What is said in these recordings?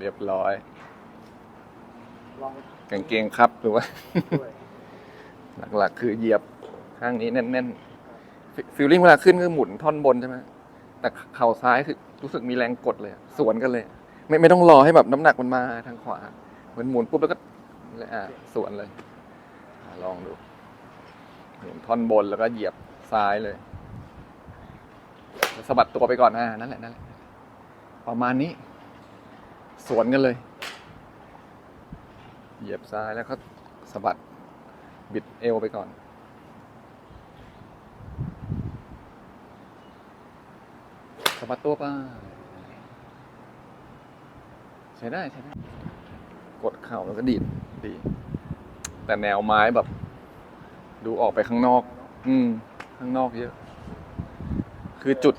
เรียบร้อย ลองกางเกงครับหรือว่า ด้วย หลักๆ คือเหยียบข้างนี้แน่นๆฟิลลิ่งเวลาขึ้นคือหมุนท่อนบนใช่ไหมแต่เข่าซ้ายคือรู้สึกมีแรงกดเลยอะสวนกันเลยไม่ไม่ต้องรอให้แบบน้ำหนักมันมาทางขวาเหมือนหมุนปุ๊บแล้วก็เลยอะสวนเลยอะลองดูหมุนท่อนบนแล้วก็เหยียบซ้ายเลยแล้วสะบัดตัวไปก่อนอ่านั่นแหละนั่นแหละประมาณนี้ สวนกันเลย เหยียบซ้ายแล้วก็สะบัด บิดเอวไปก่อน สะบัดตัวไปใช้ได้ใช้ได้ กดเข่าแล้วก็ดีดดี แต่แนวไม้แบบ ดูออกไปข้างนอก อืม ข้างนอกเยอะ คือจุด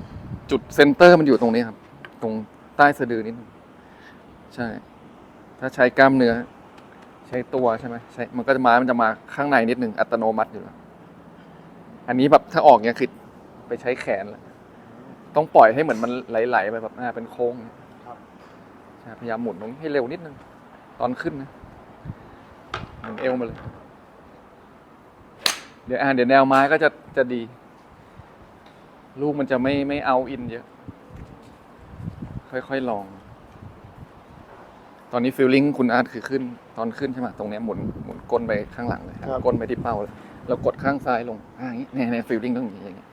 จุดเซนเตอร์มันอยู่ตรงนี้ครับ ตรงใต้สะดือนิดนึง ใช่ ถ้าใช้กล้ามเนื้อ ใช้ตัวใช่ไหมใช้มันก็จะมามันจะมาข้างในนิดนึงอัตโนมัติอยู่แล้วอันนี้แบบถ้าออกเนี้ยคือไปใช้แขนแล้วต้องปล่อยให้เหมือนมันไหลๆไปแบบอ่าเป็นโค้งครับใช่พยายามหมุนตรงนี้ให้เร็วนิดนึงตอนขึ้นนะหมุนเอวมาเลย เดี๋ยวอ่าเดี๋ยวแนวไม้ก็จะจะดี ลูกมันจะไม่ไม่เอาอินเยอะ ค่อยๆลองต อนนี้ฟิลลิ่งคุณอาร์ตคือขึ้นตอนขึ้นใช่ไหมตรงเนี้ยหมุนหมุนก้นไปข้างหลังเลยครับก้นไปที่เป้าเลยแล้วกดข้างซ้ายลงอ่าอย่างนี้เนี่ยเนี่ยฟิลลิ่งต้องอย่างนี้อย่างนี้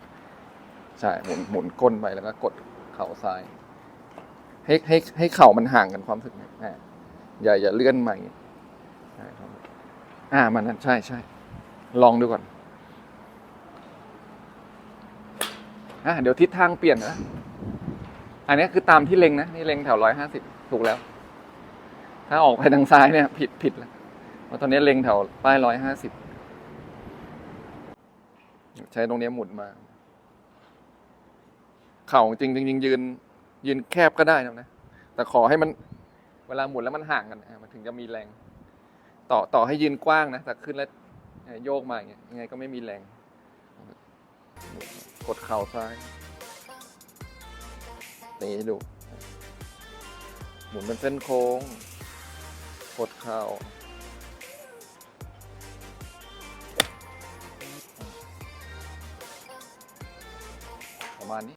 ใช่หมุนหมุนก้นไปแล้วก็กดเข่าซ้าย ให้ให้ให้เข่ามันห่างกันความรู้สึกเนี่ยอ่าอย่าอย่าเลื่อนมาอย่างนี้ใช่ครับอ่ามันนั่นใช่ใช่ลองดูก่อนอ่าเดี๋ยวทิศทางเปลี่ยนนะ อันนี้คือตามที่เล็งนะ นี่เล็งแถวร้อยห้าสิบถูกแล้ว ถ้าออกไปทางซ้ายเนี่ย ผิดผิดแล้วเพราะตอนนี้เล็งแถวป้ายร้อยห้าสิบใช้ตรงนี้หมุนมา เข่าจริงจริงยืน ยืนแคบก็ได้นะนะ แต่ขอให้มัน เวลาหมุนแล้วมันห่างกันมันถึงจะมีแรง ต่อต่อให้ยืนกว้างนะแต่ขึ้นแล้วโยกมาอย่างเงี้ยยังไงก็ไม่มีแรง กดเข่าซ้ายตีให้ดู หมุนเป็นเส้นโค้ง กดเข้าประมาณนี้